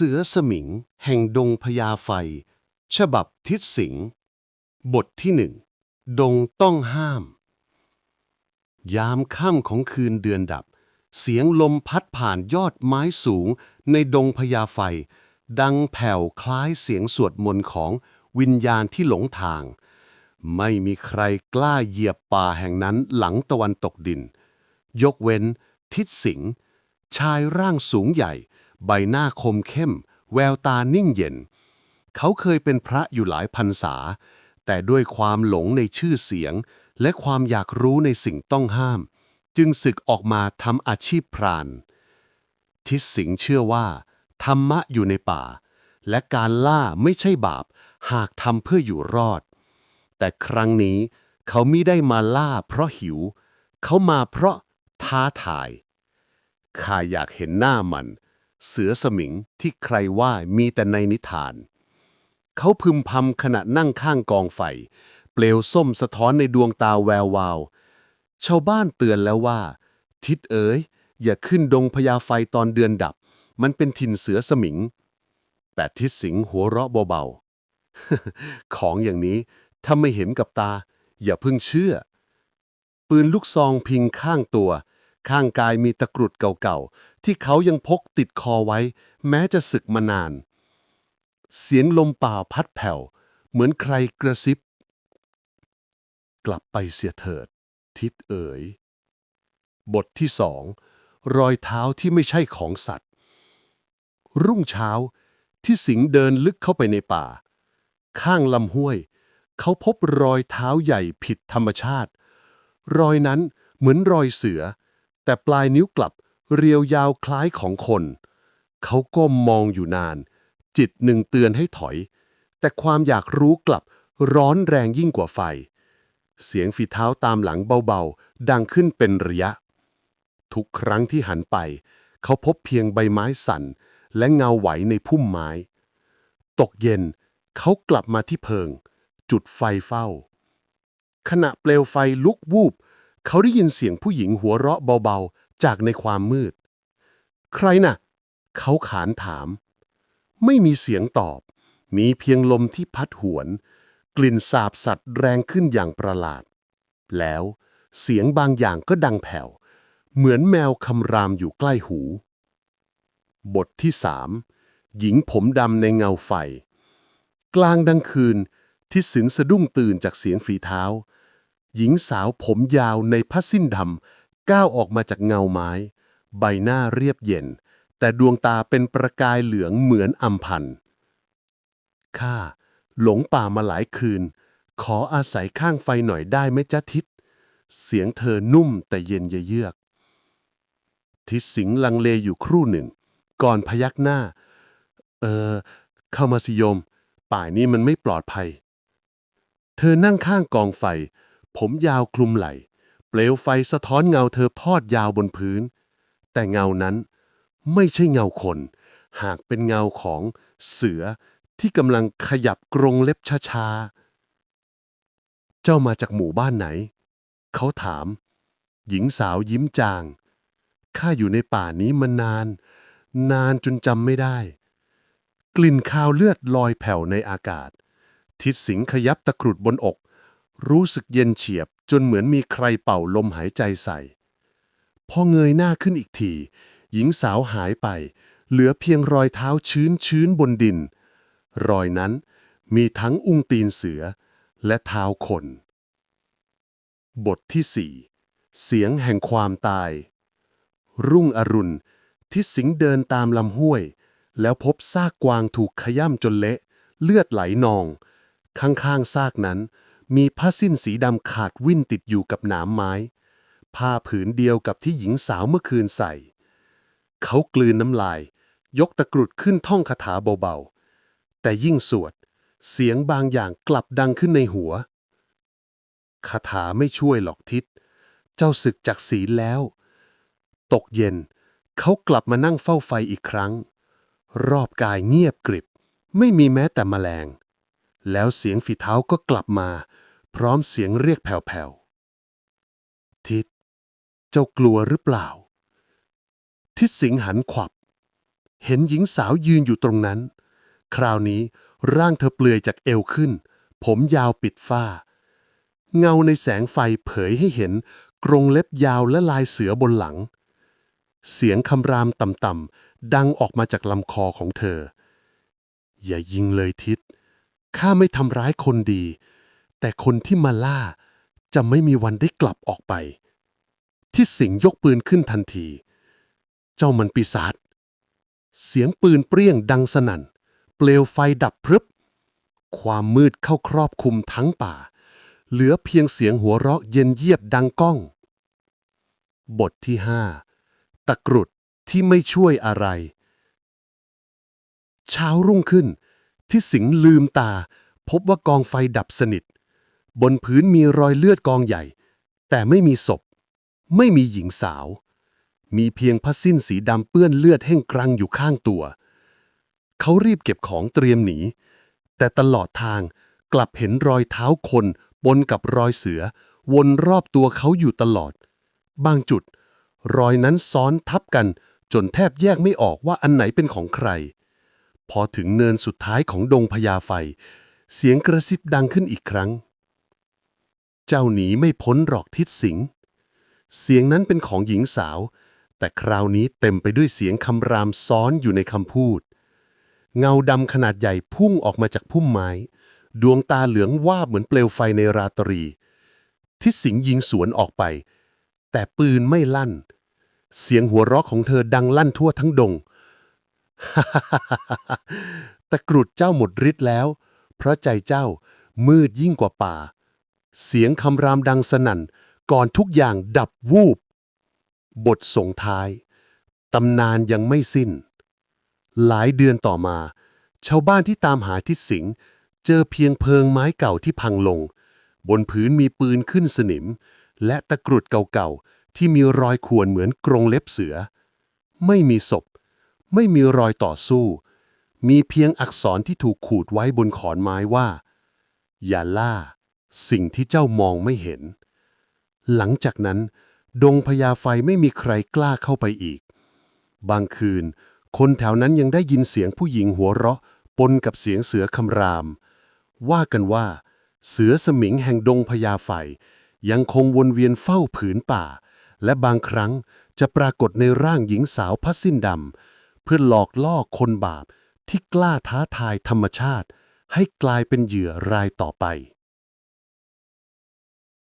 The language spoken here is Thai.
สือสมิง แห่งดงพญาไฟ ฉบับทิศสิงห์บทที่หนึ่งดงต้องห้าม ยามค่ำของคืนเดือนดับ เสียงลมพัดผ่านยอดไม้สูงในดงพญาไฟ ดังแผ่วคล้ายเสียงสวดมนต์ของวิญญาณที่หลงทาง ไม่มีใครกล้าเหยียบป่าแห่งนั้นหลังตะวันตกดิน ยกเว้นทิศสิงห์ชายร่างสูงใหญ่ ใบหน้าคมเข้ม แววตานิ่งเย็น เขาเคยเป็นพระอยู่หลายพรรษา แต่ด้วยความหลงในชื่อเสียง และความอยากรู้ในสิ่งต้องห้าม จึงศึกออกมาทำอาชีพพราน ทิศสิงห์เชื่อว่า ธรรมะอยู่ในป่า และการล่าไม่ใช่บาป หากทำเพื่ออยู่รอด แต่ครั้งนี้เขาไม่ได้มาล่าเพราะหิว เขามาเพราะท้าทายข้าอยากเห็นหน้ามัน เสือสมิงที่ใครว่ามีแต่ในนิทาน เขาพึมพำขณะนั่งข้างกองไฟ เปลวส้มสะท้อนในดวงตาแวววาว ชาวบ้านเตือนแล้วว่า ทิศเอ๋ย อย่าขึ้นดงพญาไฟตอนเดือนดับ มันเป็นถิ่นเสือสมิง แต่ทิศสิงห์หัวเราะเบาๆ ของอย่างนี้ถ้าไม่เห็นกับตา อย่าเพิ่งเชื่อ ปืนลูกซองพิงข้างตัว ข้างกายมีตะกรุดเก่าๆ ที่เขายังพกติดคอไว้ แม้จะศึกมานาน เสียงลมป่าพัดแผ่ว เหมือนใครกระซิบ กลับไปเสียเถิด ทิศเอ๋ย บทที่สองรอยเท้าที่ไม่ใช่ของสัตว์ รุ่งเช้าที่สิงเดินลึกเข้าไปในป่า ข้างลำห้วย เขาพบรอยเท้าใหญ่ผิดธรรมชาติ รอยนั้นเหมือนรอยเสือ แต่ปลายนิ้วกลับเรียวยาวคล้ายของคน เขาก้มมองอยู่นาน จิตหนึ่งเตือนให้ถอย แต่ความอยากรู้กลับร้อนแรงยิ่งกว่าไฟ เสียงฝีเท้าตามหลังเบาๆ ดังขึ้นเป็นระยะ ทุกครั้งที่หันไป เขาพบเพียงใบไม้สั่น และเงาไหวในพุ่มไม้ ตกเย็นเขากลับมาที่เพิง จุดไฟเฝ้า ขณะเปลวไฟลุกวูบ เขาได้ยินเสียงผู้หญิงหัวเราะเบาๆ จากในความมืด ใครน่ะ เขาขานถาม ไม่มีเสียงตอบ มีเพียงลมที่พัดหวน กลิ่นสาบสัตว์แรงขึ้นอย่างประหลาด แล้วเสียงบางอย่างก็ดังแผ่ว เหมือนแมวคำรามอยู่ใกล้หู บทที่สามหญิงผมดำในเงาไฟ กลางดังคืนที่สิงสะดุ้งตื่นจากเสียงฝีเท้า หญิงสาวผมยาวในผ้าสิ้นดำก้าวออกมาจากเงาไม้ ใบหน้าเรียบเย็น แต่ดวงตาเป็นประกายเหลืองเหมือนอัมพันข้าหลงป่ามาหลายคืน ขออาศัยข้างไฟหน่อยได้ไหมจ๊ะทิศเสียงเธอนุ่มแต่เย็นเยือก ทิศสิงลังเลอยู่ครู่หนึ่ง ก่อนพยักหน้า เออ เข้ามาสิโยม ป่านี้มันไม่ปลอดภัย เธอนั่งข้างกองไฟ ผมยาวคลุมไหล่ เปลวไฟสะท้อนเงาเธอทอดยาวบนพื้น แต่เงานั้นไม่ใช่เงาคน หากเป็นเงาของเสือที่กำลังขยับกรงเล็บช้าๆ เจ้ามาจากหมู่บ้านไหน เขาถาม หญิงสาวยิ้มจาง ข้าอยู่ในป่านี้มานาน นานจนจำไม่ได้ กลิ่นคาวเลือดลอยแผ่วในอากาศ ทิศสิงขยับตะกรุดบนอก รู้สึกเย็นเฉียบจนเหมือนมีใครเป่าลมหายใจใส่ พอเงยหน้าขึ้นอีกที หญิงสาวหายไป เหลือเพียงรอยเท้าชื้นชื้นบนดิน รอยนั้นมีทั้งอุ้งตีนเสือและเท้าคน บทที่สี่เสียงแห่งความตาย รุ่งอรุณที่สิงเดินตามลำห้วย แล้วพบซากกวางถูกขย่ำจนเละ เลือดไหลนอง ข้างๆซากนั้น มีผ้าสิ้นสีดำขาดวิ่นติดอยู่กับหนามไม้ ผ้าผืนเดียวกับที่หญิงสาวเมื่อคืนใส่ เขากลืนน้ำลาย ยกตะกรุดขึ้นท่องคาถาเบาๆ แต่ยิ่งสวด เสียงบางอย่างกลับดังขึ้นในหัวคาถาไม่ช่วยหรอกทิศ เจ้าศึกจากศีลแล้ว ตกเย็น เขากลับมานั่งเฝ้าไฟอีกครั้ง รอบกายเงียบกริบ ไม่มีแม้แต่แมลง แล้วเสียงฝีเท้าก็กลับมา พร้อมเสียงเรียกแผ่วๆ ทิศเจ้ากลัวหรือเปล่า ทิศสิงห์หันขวับ เห็นหญิงสาวยืนอยู่ตรงนั้น คราวนี้ร่างเธอเปลือยจากเอวขึ้น ผมยาวปิดฝ้า เงาในแสงไฟเผยให้เห็นกรงเล็บยาวและลายเสือบนหลัง เสียงคำรามต่ำๆดังออกมาจากลำคอของเธอ อย่ายิงเลยทิศ ข้าไม่ทำร้ายคนดี แต่คนที่มาล่าจะไม่มีวันได้กลับออกไป ที่สิงห์ยกปืนขึ้นทันที เจ้ามันปีศาจเสียงปืนเปรี้ยงดังสนั่น เปลวไฟดับพรึบ ความมืดเข้าครอบคลุมทั้งป่า เหลือเพียงเสียงหัวเราะเย็นเยียบดังก้อง บทที่ห้าตะกรุดที่ไม่ช่วยอะไร เช้ารุ่งขึ้น ที่สิงห์ลืมตา พบว่ากองไฟดับสนิท บนพื้นมีรอยเลือดกองใหญ่ แต่ไม่มีศพ ไม่มีหญิงสาว มีเพียงผ้าสิ้นสีดำเปื้อนเลือดแห้งกรังอยู่ข้างตัว เขารีบเก็บของเตรียมหนี แต่ตลอดทางกลับเห็นรอยเท้าคนปนกับรอยเสือ วนรอบตัวเขาอยู่ตลอด บางจุด รอยนั้นซ้อนทับกันจนแทบแยกไม่ออกว่าอันไหนเป็นของใคร พอถึงเนินสุดท้ายของดงพญาไฟ เสียงกระซิบดังขึ้นอีกครั้ง เจ้าหนีไม่พ้นหรอกทิศสิงห์เสียงนั้นเป็นของหญิงสาว แต่คราวนี้เต็มไปด้วยเสียงคำรามซ้อนอยู่ในคำพูด เงาดำขนาดใหญ่พุ่งออกมาจากพุ่มไม้ ดวงตาเหลืองวาบเหมือนเปลวไฟในราตรี ทิศสิงห์ยิงสวนออกไป แต่ปืนไม่ลั่น เสียงหัวเราะของเธอดังลั่นทั่วทั้งดง ตะกรุดเจ้าหมดฤทธิ์แล้ว เพราะใจเจ้ามืดยิ่งกว่าป่า เสียงคำรามดังสนั่น ก่อนทุกอย่างดับวูบ บทส่งท้าย ตำนานยังไม่สิ้น หลายเดือนต่อมา ชาวบ้านที่ตามหาทิศสิงห์เจอเพียงเพิงไม้เก่าที่พังลง บนพื้นมีปืนขึ้นสนิม และตะกรุดเก่าๆที่มีรอยข่วนเหมือนกรงเล็บเสือ ไม่มีศพ ไม่มีรอยต่อสู้ มีเพียงอักษรที่ถูกขูดไว้บนขอนไม้ว่า อย่าล่า สิ่งที่เจ้ามองไม่เห็น หลังจากนั้น ดงพญาไฟไม่มีใครกล้าเข้าไปอีก บางคืน คนแถวนั้นยังได้ยินเสียงผู้หญิงหัวเราะ ปนกับเสียงเสือคำราม ว่ากันว่า เสือสมิงแห่งดงพญาไฟยังคงวนเวียนเฝ้าผืนป่า และบางครั้งจะปรากฏในร่างหญิงสาวผ้าสิ้นดำ พื่อหลอกล่อคนบาปที่กล้าท้าทายธรรมชาติ ให้กลายเป็นเหยื่อรายต่อไป